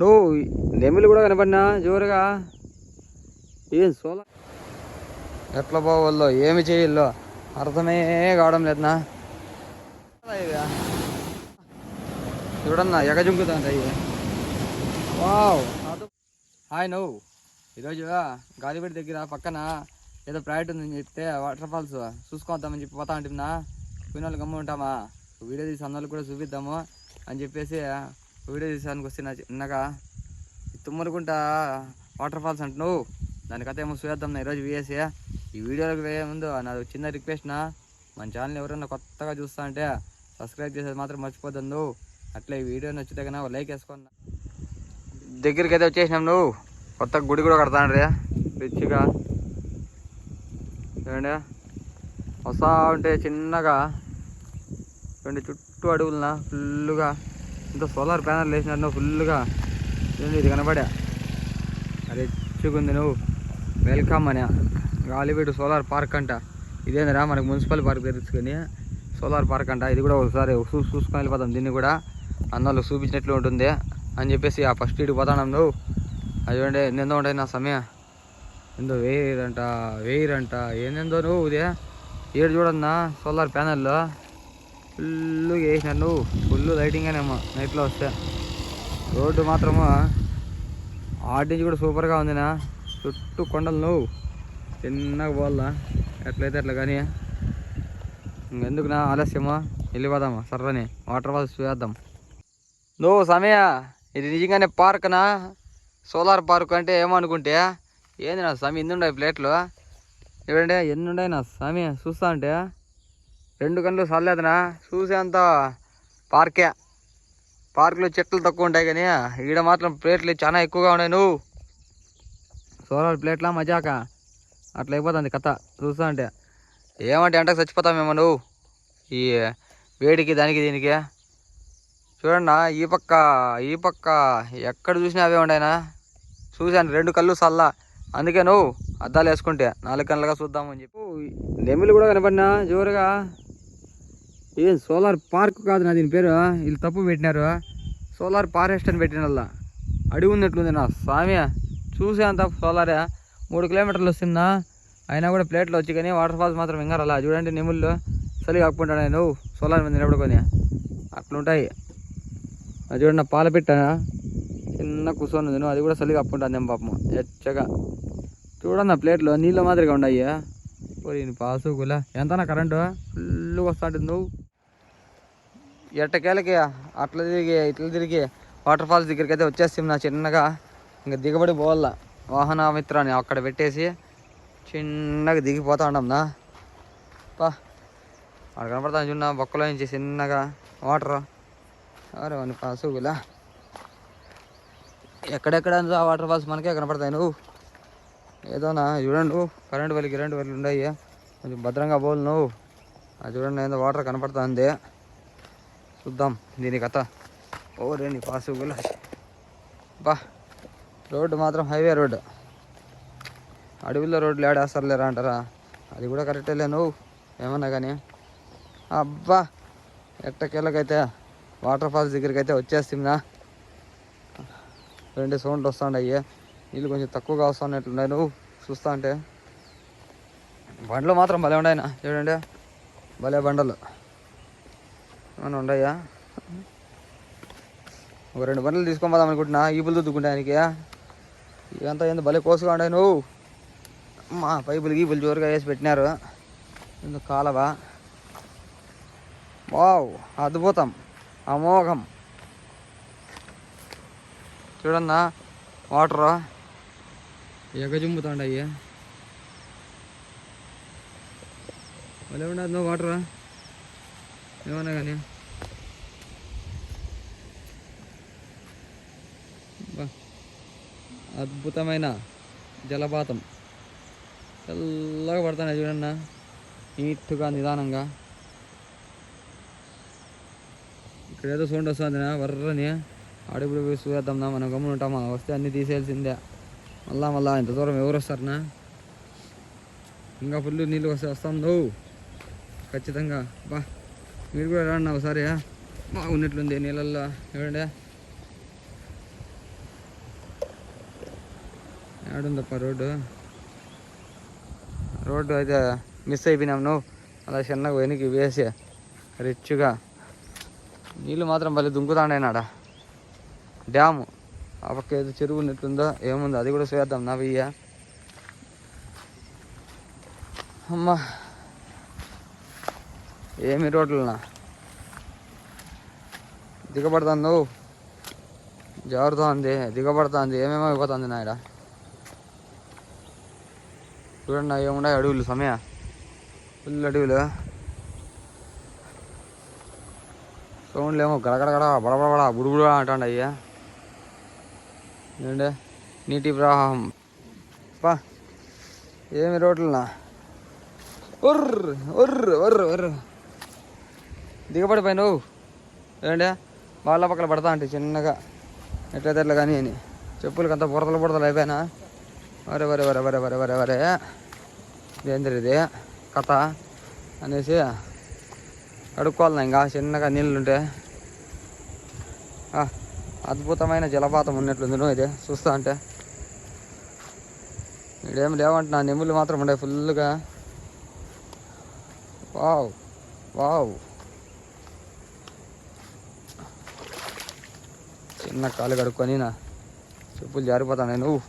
నువ్వు నెమిలి కూడా కనపడినా? జోరుగా. ఏం సోలా? ఎట్లా పోవాలో ఏమి చేయాలో అర్థమే కావడం లేదన్నా చూడన్నా ఎగజుంకుతుంది అయ్యి వావ్ హాయ్ నువ్వు. ఈరోజు గాలిపేట దగ్గర పక్కన ఏదో ప్రాజెక్ట్ ఉందని చెప్తే వాటర్ ఫాల్స్ చూసుకొద్దామని చెప్పి పోతా ఉంటున్నా పోయిన వాళ్ళు గమ్మ ఉంటామా వీడియో తీసి అన్నోళ్ళు కూడా చూపిద్దాము అని చెప్పేసి వీడియో తీసానికి నా చిన్నగా తుమ్మలకుంట వాటర్ ఫాల్స్ అంటున్నావు. దానికైతే ఏమో చూద్దాం నా ఈరోజు వీఎస్ఏ ఈ వీడియోలోకి వేయ ముందు నాది చిన్న రిక్వెస్ట్ నా. మన ఛానల్ ఎవరైనా కొత్తగా చూస్తా అంటే సబ్స్క్రైబ్ చేసేది మాత్రం మర్చిపోద్దు నువ్వు అట్లా ఈ వీడియో నచ్చితే కన్నా లైక్ వేసుకున్నా దగ్గరికి అయితే వచ్చేసినాం నువ్వు. కొత్త గుడి కూడా కడతాను రే రిచ్గా చూడండి వస్తా ఉంటే చిన్నగా. రెండు చుట్టూ అడుగులనా ఫుల్గా ఇంత సోలార్ ప్యానల్ వేసినారు ఫుల్గా ఇది కనబడా? రిచ్చుకుంది నువ్వు. వెల్కమ్ అని. గాలివీడు సోలార్ పార్క్ అంట. ఇదేందిరా మనకు మున్సిపల్ పార్క్ తెరుచుకొని సోలార్ పార్క్ అంట. ఇది కూడా ఒకసారి చూ చూసుకొని వెళ్ళిపోతాం దీన్ని కూడా. అన్నాళ్ళు చూపించినట్లు ఉంటుంది అని చెప్పేసి ఆ ఫస్ట్ ఇటు పోతాం నువ్వు. అది చూడండి ఎన్నెందో ఉంటాయి నా సమయం. ఎందో వేయిరంట వేయిరంట. ఏందేందో నువ్వు ఇదే. ఏడు చూడన్నా సోలార్ ప్యానల్లో. ఫుల్ వేసినారు నువ్వు ఫుల్ లైటింగేనేమో నైట్లో వస్తే. రోడ్డు మాత్రము ఆడించి కూడా సూపర్గా ఉందినా. చుట్టూ కొండలు నువ్వు. చిన్నగా పోవాలా? ఎట్లయితే అట్లా కానీ ఎందుకునా? నా ఆలస్యమా? వెళ్ళిపోదామా? సర్రని. వాటర్ ఫాల్స్ చూద్దాం నువ్వు సమయ ఇది నిజంగానే పార్క్నా సోలార్ పార్క్ అంటే ఏమనుకుంటే ఏంది నా సమయం? ఎన్ని ఉన్నాయి ప్లేట్లు చూడండి ఎన్ని ఉన్నాయి నా సమయ? చూస్తా అంటే. రెండు గంటలు చల్లలేదనా చూసేంత పార్కే. పార్కులో చెట్లు తక్కువ ఉంటాయి కానీ ఈడ మాత్రం ప్లేట్లు చాలా ఎక్కువగా ఉన్నాయి నువ్వు. సోలార్ ప్లేట్లా మజాక? అట్లా అయిపోతుంది కథ. చూస్తా అంటే. ఏమంటే ఎంటకు చచ్చిపోతామేమో నువ్వు. ఈ వేడికి దానికి దీనికి. చూడండి ఈ పక్క ఈ పక్క ఎక్కడ చూసినా అవే ఉండయినా చూశాను రెండు కళ్ళు సల్లా. అందుకే నువ్వు అద్దాలు వేసుకుంటే నాలుగు గంటలుగా చూద్దామని చెప్పి. నెమిలి కూడా కనపడినా? జోరుగా? ఏ సోలార్ పార్క్ కాదు నా దీని పేరు. వీళ్ళు తప్పు పెట్టినారు. సోలార్ ఫారెస్ట్ అని పెట్టిన వాళ్ళ అడిగి ఉన్నట్లుంది నా స్వామి? చూసే అంత సోలారే. మూడు కిలోమీటర్లు వస్తుందా? అయినా కూడా ప్లేట్లు వచ్చి కానీ వాటర్ ఫాల్స్ మాత్రం ఇంకా అలా. చూడండి నెముళ్ళు చలి కాకుండా నువ్వు సోలార్ మీద నిలబడుకొని. అట్లుంటాయి. అది చూడండి పాల పెట్ట. చిన్న కూర్చొని ఉంది అది కూడా చలి కప్పుకుంటుంది ఏం పాపం. ఎచ్చగా. చూడండి ఆ ప్లేట్లో. నీళ్ళ మాదిరిగా ఉన్నాయి. పోయి పాసు గులా ఎంతనా కరెంటు? ఫుల్గా వస్తా ఉంటుంది నువ్వు ఎట్టకేలకి అట్లా తిరిగి ఇట్లా తిరిగి వాటర్ ఫాల్స్ దగ్గరికి అయితే వచ్చేస్తాం. నా చిన్నగా ఇంకా దిగబడి పోవాల. వాహన మిత్రాన్ని అక్కడ పెట్టేసి చిన్నగా దిగిపోతా ఉన్నాం నా. పా. అక్కడ కనపడతాను చూడ బొక్కలో నుంచి చిన్నగా వాటర్ అరే అని పాసుగులా ఎక్కడెక్కడ ఆ వాటర్ ఫాల్స్ మనకే కనపడతాయి నువ్వు. ఏదోనా చూడండి నువ్వు. కరెంట్ వెళ్ళి గిరెంట్ వెళ్ళి ఉన్నాయి కొంచెం భద్రంగా పోలు నువ్వు. అది చూడండి ఏదో వాటర్ కనపడుతుంది. చూద్దాం దీని కథ. ఓ రేని పాసు గులాష్ బా రోడ్డు మాత్రం హైవే రోడ్డు. అడవిలో రోడ్లు ఏడేస్తారులేరా అంటారా? అది కూడా కరెక్టే నువ్వు ఏమన్నా కానీ. అబ్బా ఎట్టకేళ్ళకైతే వాటర్ ఫాల్స్ దగ్గరికి అయితే వచ్చేస్తుందా రెండు సౌండ్లు వస్తుండయి. నీళ్ళు కొంచెం తక్కువగా వస్తున్నట్లున్నాయి నువ్వు చూస్తా అంటే. బండ్లు మాత్రం భలే ఉన్నాయినా చూడండి. భలే బండలు. అవును ఉండయా? ఒక రెండు బండ్లు తీసుకొని పోదాం అనుకుంటున్నా. ఈపులు దుద్దుకుంటానికి ఇవంతా ఏందో భలే కోసుగా ఉండే నువ్వు? మా పైపులు గీపులు జోరుగా వేసి పెట్టినారు. ఎందుకు కాలవా? వావ్ అద్భుతం అమోఘం. చూడన్నా వాటర్ ఎగజుమ్ముతాండయ్యా భలే ఉండదు నువ్వు ఏమన్నా కానీ. అద్భుతమైన జలపాతం. చల్లగా పడుతున్నాయి చూడన్నా. నీట్గా నిదానంగా. ఇక్కడ ఏదో సౌండ్ వస్తుంది వర్రని. అడుగుడు పోయి చూద్దాంనా మనం గమ్మున ఉంటామా? వస్తే అన్నీ తీసేయాల్సిందే. మళ్ళా మళ్ళా ఇంత దూరం ఎవరు వస్తారనా? ఇంకా ఫుల్ నీళ్ళు వస్తే వస్తాం నువ్వు. ఖచ్చితంగా. బా. మీరు కూడా రాండి ఒకసారి బాగున్నట్లుంది నీళ్ళల్లో. చూడండి ఆడుందప్ప రోడ్డు? రోడ్డు అయితే మిస్ అయిపోయినాం నువ్వు. అలా చిన్నగా వెనక్కి వేసి రిచ్గా. నీళ్ళు మాత్రం భలే దుంకుతాండేనాడ? డ్యాము. ఆ పక్క ఏదో చెరువు ఉన్నట్లుందో ఏముందో అది కూడా చూద్దాం నా వెయ్య. అమ్మా. ఏమి రోడ్లనా? దిగబడుతుందో? జారుతుంది జారుతోంది దిగబడుతుంది ఏమేమో అయిపోతుంది నాయడ చూడండి ఏముండే అడవులు సమయ? ఫుల్ అడవులు. సౌండ్లు ఏమో గడగడగడ బడబడబడ బుడుబుడు అంటాండి అయ్యా ఏంటంటే నీటి ప్రవాహం. పా. ఏమి రోడ్లనా? ఒర్ర ఒర్రు ఒర్ర ఒర్ర దిగబడిపోయి నువ్వు ఏంటే? వాళ్ళ పక్కన పడతా అంటే చిన్నగా. ఎట్లయితే కానీ అని. చెప్పులకి అంత బురదలు బురదలు అయిపోయినా. వరే వరే వరే వరే వరే వరే వరే. ఇదేంద్ర ఇది? కథ అనేసి కడుక్కోవాలి ఇంకా. చిన్నగా నీళ్ళుంటే అద్భుతమైన జలపాతం ఉన్నట్లుంది నువ్వు ఇది? చూస్తా అంటే. ఇడేం లేవంటున్నా. నెమ్ములు మాత్రం ఉండే ఫుల్గా వావ్ వావ్. చిన్న కాలు కడుక్కొని నా చెప్పులు జారిపోతాను నువ్వు.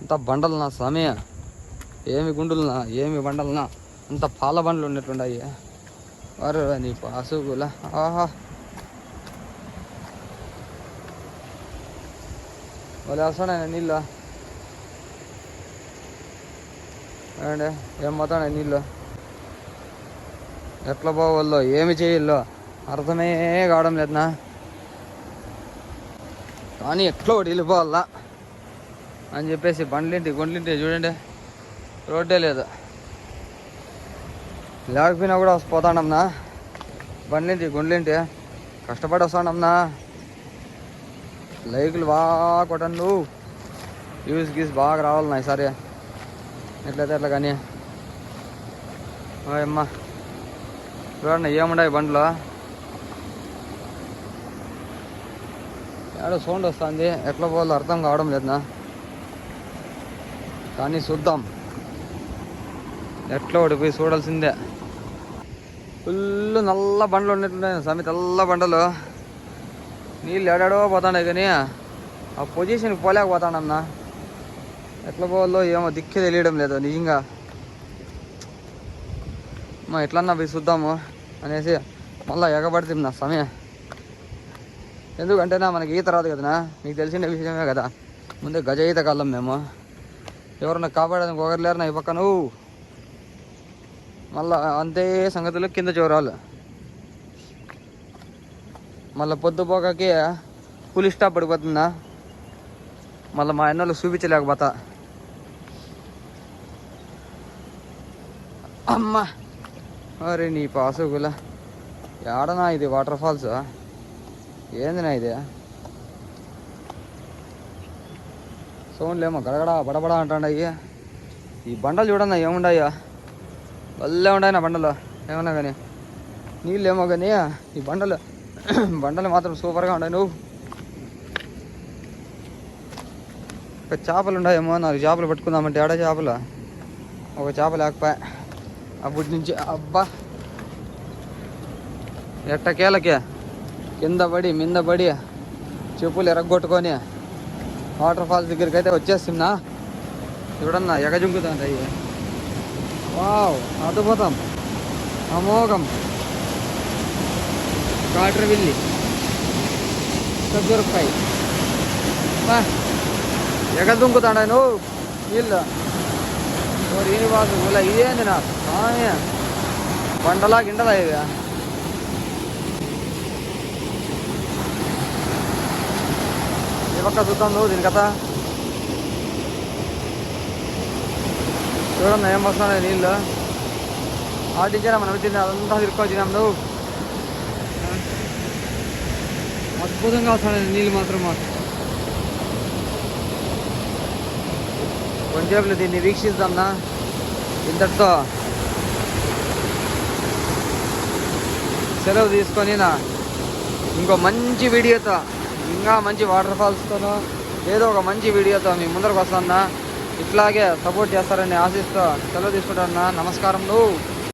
అంత బండలు నా సమయ ఏమి గుండులునా ఏమి బండలునా అంత పాల బండ్లు ఉన్నట్లుండాయి. వారు నీ పాసుగుల. ఆహా. వాళ్ళు వస్తాడా నీళ్ళు. ఏమండి? ఏం పోతాడా నీళ్ళు? ఎట్లా పోవాలో ఏమి చేయాలో అర్థమే కావడం లేదనా కానీ ఎట్లా ఒకటి వెళ్ళిపోవాలా అని చెప్పేసి బండ్లింటి గుండ్లింటి చూడండి. రోడ్డే లేదు. లేకపోయినా కూడా పోతాడమ్మనా బండ్లింటి గుండ్లింటి. కష్టపడి వస్తాడమ్నా లైకులు బాగా కొట్టండు. యూస్ గీస్ బాగా రావాలన్నా ఈసారి. ఎట్లయితే ఎట్లా కానీ. అమ్మా చూడండి ఏముండవు బండ్లో? ఏడో సౌండ్ వస్తుంది. ఎట్లా పోవాలో అర్థం కావడం లేదునా? కానీ చూద్దాం. ఎట్లా ఓడిపోయి చూడాల్సిందే. ఫుల్ నల్ల బండ్లు ఉన్నట్టున్నాయి స్వామి తెల్ల బండలు. నీళ్ళు ఏడాడో పోతాడే కానీ ఆ పొజిషన్కి పోలేకపోతాడన్నా ఎట్లా పోవాలో ఏమో దిక్కే తెలియడం లేదు నిజంగా. మా ఎట్లన్నా పోయి చూద్దాము అనేసి మళ్ళీ ఎగబడుతుంది నా సమయం ఎందుకంటేనా మనకి ఈత రాదు కదనా? మీకు తెలిసిన విషయమే కదా. ముందే గజ ఈత కాలం మేము. ఎవరన్నా కాపాడడానికి ఒకరు లేరు నా ఈ పక్క నువ్వు మళ్ళా అంతే సంగతులు కింద చూరాలు మళ్ళీ పొద్దుపోకకి పులి స్టాప్ పడిపోతుందా? మళ్ళీ మా అన్నోళ్ళు చూపించలేకపోతా. అమ్మా! అరే నీ పాసుగుల. ఏడనా ఇది వాటర్ ఫాల్స్? ఏందినా ఇది? సౌండ్లు ఏమో గడగడ బడబడ అంటాయి ఈ బండలు చూడన్నా ఏముండయ్యా? భలే ఉన్నాయి నా బండలు. ఏమన్నా కానీ నీళ్ళు ఏమో కానీ ఈ బండలు బండలు మాత్రం సూపర్గా ఉన్నాయి నువ్వు. ఒక చేపలు ఉన్నాయేమో నాలుగు చేపలు పట్టుకుందామంటే ఏడా చేపలు? ఒక చేప లేకపోయా. అప్పటి నుంచి అబ్బా. ఎట్టకేలకే? కింద పడి మింద పడి చెప్పులు ఎరగొట్టుకొని వాటర్ ఫాల్స్ దగ్గరికి అయితే వచ్చేస్తున్నా. చూడన్నా ఎగజుంకుతుంది అయ్యి వావ్ అద్భుతం. అమోఘం. కాటరవిల్లి సజ్జరకాయ బా ఎగదుంకుతాడా నువ్వు? వీళ్ళు ఓ శ్రీనివాసు ఊళ్ళ ఇదేంది నా బండలా గిండలా ఇవి. పక్క చూద్దాం నువ్వు దీని కథ చూడండి ఏం వస్తున్నాయి నీళ్ళు. ఆటించారా మనం వచ్చింది అదంతా తిరుక్కొని తిన్నాం నువ్వు. అద్భుతంగా వస్తున్నాయి నీళ్ళు మాత్రం మాకు. కొంచెంసేపు దీన్ని వీక్షిద్దాంనా ఇంతటితో సెలవు తీసుకొని నా. ఇంకో మంచి వీడియోతో ఇంకా మంచి వాటర్ ఫాల్స్తో ఏదో ఒక మంచి వీడియోతో మీ ముందరకు వస్తున్నా ఇట్లాగే సపోర్ట్ చేస్తారని ఆశిస్తూ సెలవు తీసుకుంటున్నా. నమస్కారం నువ్వు